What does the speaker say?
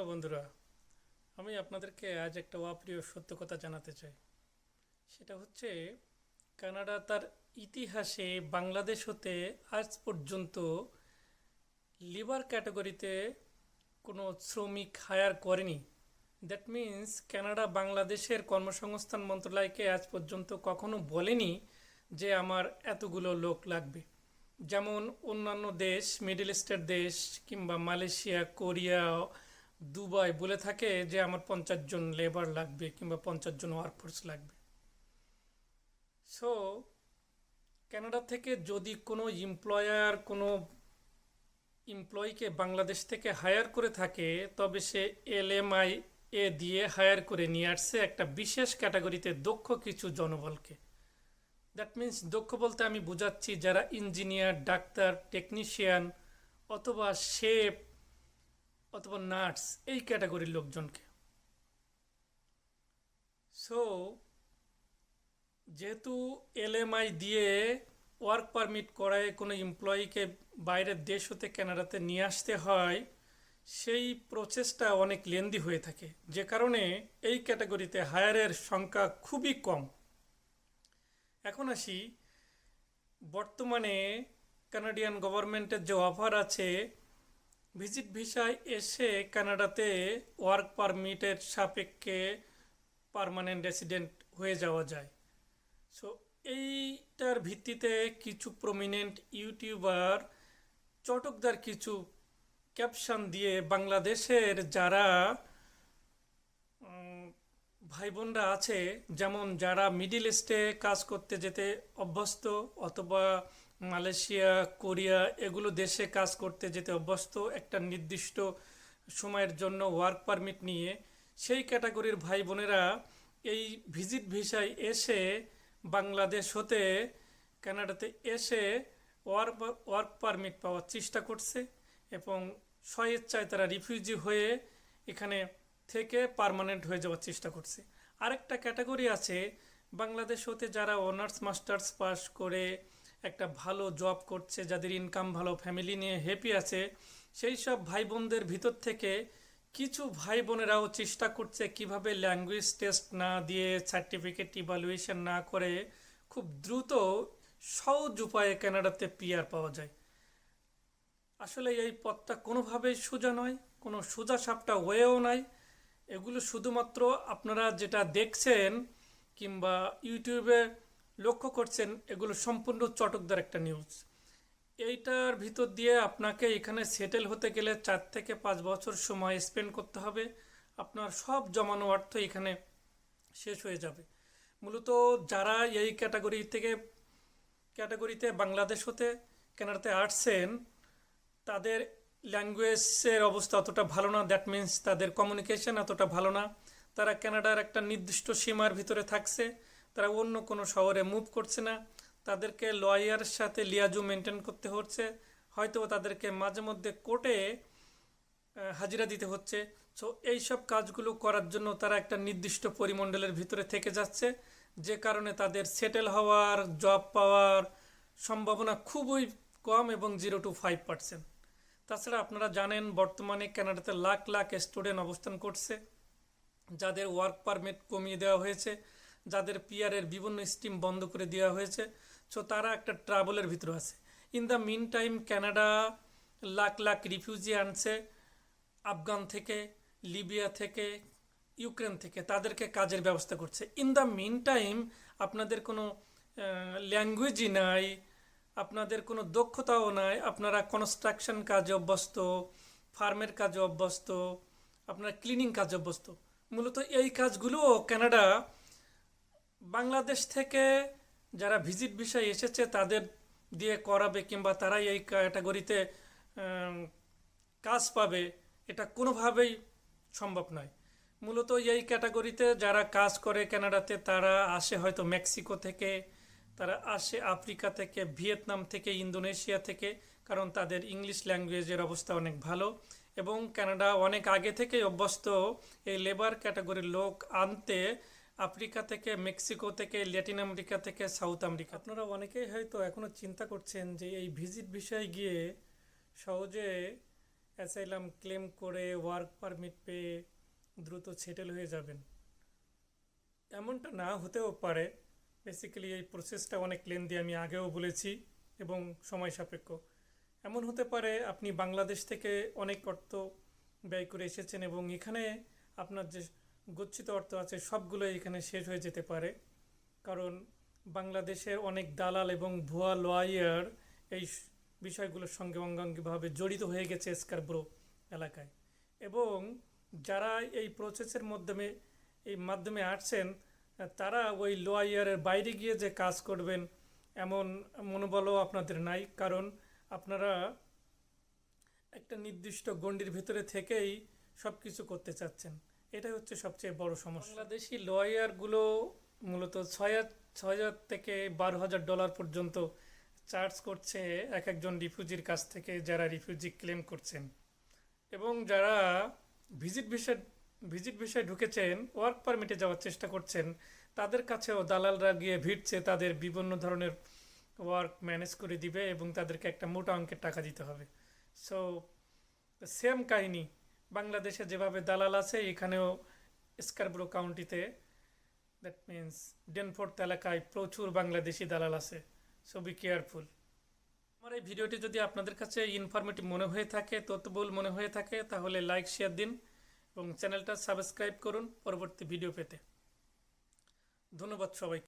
Hello বন্ধুরা, আমি আপনাদেরকে আজ একটা অপ্রিয় সত্য কথা জানাতে চাই। সেটা হচ্ছে, কানাডা তার ইতিহাসে বাংলাদেশ হতে আজ পর্যন্ত লিভার ক্যাটাগরিতে কোনো শ্রমিক হায়ার করেনি। দ্যাট মিন্স কানাডা বাংলাদেশের কর্মসংস্থান মন্ত্রণালয়কে আজ পর্যন্ত কখনো বলেনি যে আমার এতগুলো লোক লাগবে। যেমন অন্যান্য দেশ মিডল ইস্টের দেশ কিংবা মালয়েশিয়া, কোরিয়া দুবাই বলে থাকে যে আমার পঞ্চাশ জন লেবার লাগবে কিংবা পঞ্চাশ জন ওয়ার্কফোর্স লাগবে। সো কানাডা থেকে যদি কোনো এমপ্লয়ার কোনো এমপ্লয়িকে বাংলাদেশ থেকে হায়ার করে থাকে, তবে সে এলএমআই এ দিয়ে হায়ার করে নিয়ে আসছে একটা বিশেষ ক্যাটাগরিতে দক্ষ কিছু জনবলকে। দ্যাট মিন্স দক্ষ বলতে আমি বোঝাচ্ছি যারা ইঞ্জিনিয়ার ডাক্তার টেকনিশিয়ান অথবা শেফ অথবা নার্স, এই ক্যাটাগরির লোকজনকে। সো যেহেতু এলএমআই দিয়ে ওয়ার্ক পারমিট করায় কোনো এমপ্লয়িকে বাইরের দেশ হতে কানাডাতে নিয়ে আসতে হয়, সেই প্রসেসটা অনেক লেন্দি হয়ে থাকে। যে কারণে এই ক্যাটাগরিতে হায়ারের সংখ্যা খুবই কম। এখন আসি, বর্তমানে কানাডিয়ান গভর্নমেন্টের যে অফার আছে ভিজিট ভিসায় এসে কানাডাতে ওয়ার্ক পারমিটের সাপেক্ষে পার্মানেন্ট রেসিডেন্ট হয়ে যাওয়া যায়। সো এইটার ভিত্তিতে কিছু প্রমিনেন্ট ইউটিউবার চটকদার কিছু ক্যাপশন দিয়ে বাংলাদেশের যারা ভাই বোনরা আছে, যেমন যারা মিডিল ইস্টে কাজ করতে যেতে অভ্যস্ত অথবা মালয়েশিয়া, কোরিয়া এগুলো দেশে কাজ করতে যেতে অভ্যস্ত একটা নির্দিষ্ট সময়ের জন্য ওয়ার্ক পারমিট নিয়ে সেই ক্যাটাগরির ভাই বোনেরা এই ভিজিট ভিসায় এসে বাংলাদেশ হতে কানাডাতে এসে ওয়ার্ক ওয়ার্ক পারমিট পাওয়ার চেষ্টা করছে এবং স্বেচ্ছায় তারা রিফিউজি হয়ে এখানে থেকে পার্মানেন্ট হয়ে যাওয়ার চেষ্টা করছে। আরেকটা ক্যাটাগরি আছে বাংলাদেশ হতে যারা অনার্স মাস্টার্স পাস করে একটা ভালো জব করছে, যাদের ইনকাম ভালো ফ্যামিলি নিয়ে হ্যাপি আছে, সেই সব ভাই বোনদের ভিতর থেকে কিছু ভাই বোনেরাও চেষ্টা করছে কীভাবে ল্যাঙ্গুয়েজ টেস্ট না দিয়ে সার্টিফিকেট ইভালুয়েশন না করে খুব দ্রুত সহজ উপায়ে কানাডাতে পিআর পাওয়া যায়। আসলে এই পথটা কোনোভাবেই সোজা নয়, কোনো সোজা সাপটা ওয়েও নাই। এগুলো শুধুমাত্র আপনারা যেটা দেখছেন কিংবা ইউটিউবে লক্ষ্য করছেন, এগুলো সম্পূর্ণ চটকদার একটা নিউজ এইটার ভিতর দিয়ে আপনাকে এখানে সেটেল হতে গেলে চার থেকে পাঁচ বছর সময় স্পেন্ড করতে হবে। আপনার সব জমানো অর্থ এখানে শেষ হয়ে যাবে। মূলত যারা এই ক্যাটাগরি থেকে ক্যাটাগরিতে বাংলাদেশ হতে কানাডাতে আসছেন, তাদের ল্যাঙ্গুয়েজের অবস্থা অতটা ভালো না। দ্যাট মিন্স তাদের কমিউনিকেশন এতটা ভালো না। তারা কানাডার একটা নির্দিষ্ট সীমার ভিতরে থাকছে। তারা অন্য কোনো শহরে মুভ করছে না। তাদেরকে লয়ারের সাথে লিয়াজু মেনটেন করতে হচ্ছে। হয়তো তাদেরকে মাঝে মধ্যে কোর্টে হাজিরা দিতে হচ্ছে। সো এই সব কাজগুলো করার জন্য তারা একটা নির্দিষ্ট পরিমণ্ডলের ভিতরে থেকে যাচ্ছে। যে কারণে তাদের সেটেল হওয়ার জব পাওয়ার সম্ভাবনা খুবই কম এবং জিরো টু ফাইভ পার্সেন্ট তাছাড়া আপনারা জানেন, বর্তমানে কানাডাতে লাখ লাখ স্টুডেন্ট অবস্থান করছে। যাদের ওয়ার্ক পারমিট কমিয়ে দেওয়া হয়েছে। যাদের পিয়ারের বিভিন্ন স্কিম বন্ধ করে দেওয়া হয়েছে। সো তারা একটা ট্রাভেলের ভিতরে আছে। In the mean time Canada lakh lakh refugee আনছে আফগান থেকে, লিবিয়া থেকে, ইউক্রেন থেকে, তাদেরকে কাজের ব্যবস্থা করছে। ইন দ্য মিন টাইম আপনাদের কোনো ল্যাঙ্গুয়েজই নাই, আপনাদের কোনো দক্ষতাও নাই, আপনারা কনস্ট্রাকশন কাজে অভ্যস্ত ফার্মের কাজে অভ্যস্ত, আপনারা ক্লিনিং কাজে অভ্যস্ত। মূলত এই কাজগুলো কানাডা বাংলাদেশ থেকে যারা ভিজিট বিষয় এসেছে, তাদের দিয়ে করাবে কিংবা তারাই এই ক্যাটাগরিতে কাজ পাবে, এটা কোনোভাবেই সম্ভব নয়। মূলত এই ক্যাটাগরিতে যারা কাজ করে কানাডাতে, তারা আসে হয়তো মেক্সিকো থেকে, তারা আসে আফ্রিকা থেকে, ভিয়েতনাম থেকে, ইন্দোনেশিয়া থেকে, কারণ তাদের ইংলিশ ল্যাঙ্গুয়েজের অবস্থা অনেক ভালো এবং কানাডা অনেক আগে থেকেই অভ্যস্ত। এই লেবার ক্যাটাগরির লোক আনতে আফ্রিকা থেকে, মেক্সিকো থেকে, ল্যাটিন আমেরিকা থেকে, সাউথ আমেরিকা। আপনারা অনেকেই হয়তো এখনও চিন্তা করছেন যে এই ভিজিট বিষয়ে গিয়ে সহজে অ্যাসাইলাম ক্লেম করে ওয়ার্ক পারমিট পেয়ে দ্রুত সেটেল হয়ে যাবেন। এমনটা না হতেও পারে। বেসিক্যালি এই প্রসেসটা অনেক লেন্দি, আমি আগেও বলেছি, এবং সময় সাপেক্ষ। এমন হতে পারে আপনি বাংলাদেশ থেকে অনেক অর্থ ব্যয় করে এসেছেন এবং এখানে আপনার যে গচ্ছিত অর্থ আছে সবগুলো এখানে শেষ হয়ে যেতে পারে। কারণ বাংলাদেশের অনেক দালাল এবং ভুয়া লয়ার এই বিষয়গুলোর সঙ্গে অঙ্গাঙ্গিভাবে জড়িত হয়ে গেছে স্কারব্রো এলাকায়। এবং যারা এই প্রসেসের মাধ্যমে, এই মাধ্যমে আসছেন, তারা ওই লয়ারের বাইরে গিয়ে যে কাজ করবেন, এমন মনোবলও আপনাদের নাই। কারণ আপনারা একটা নির্দিষ্ট গণ্ডির ভিতরে থেকেই সব কিছু করতে চাচ্ছেন। এটাই হচ্ছে সবচেয়ে বড় সমস্যা। বাংলাদেশি লয়ারগুলো মূলত ছয় ছয় হাজার থেকে বারো হাজার ডলার পর্যন্ত চার্জ করছে এক একজন রিফিউজির কাছ থেকে যারা রিফিউজি ক্লেম করছেন। এবং যারা ভিজিট ভিসা ভিজিট ভিসায় ঢুকেছেন ওয়ার্ক পারমিটে যাওয়ার চেষ্টা করছেন, তাদের কাছেও দালালরা গিয়ে ভিড়ছে, তাদের বিভিন্ন ধরনের ওয়ার্ক ম্যানেজ করে দিবে এবং তাদেরকে একটা মোটা অঙ্কের টাকা দিতে হবে। সো সেম কাহিনী। বাংলাদেশে যেভাবে দালাল আছে, এখানেও স্কারব্রো কাউন্টিতে দ্যাট মিন্স ডেনফোর্থ এলাকায় প্রচুর বাংলাদেশি দালাল আছে সো বি কেয়ারফুল আমার এই ভিডিওটি যদি আপনাদের কাছে ইনফরমেটিভ মনে হয়ে থাকে, তথ্যবহুল মনে হয়ে থাকে, তাহলে লাইক শেয়ার দিন এবং চ্যানেলটা সাবস্ক্রাইব করুন পরবর্তী ভিডিও পেতে। ধন্যবাদ সবাইকে।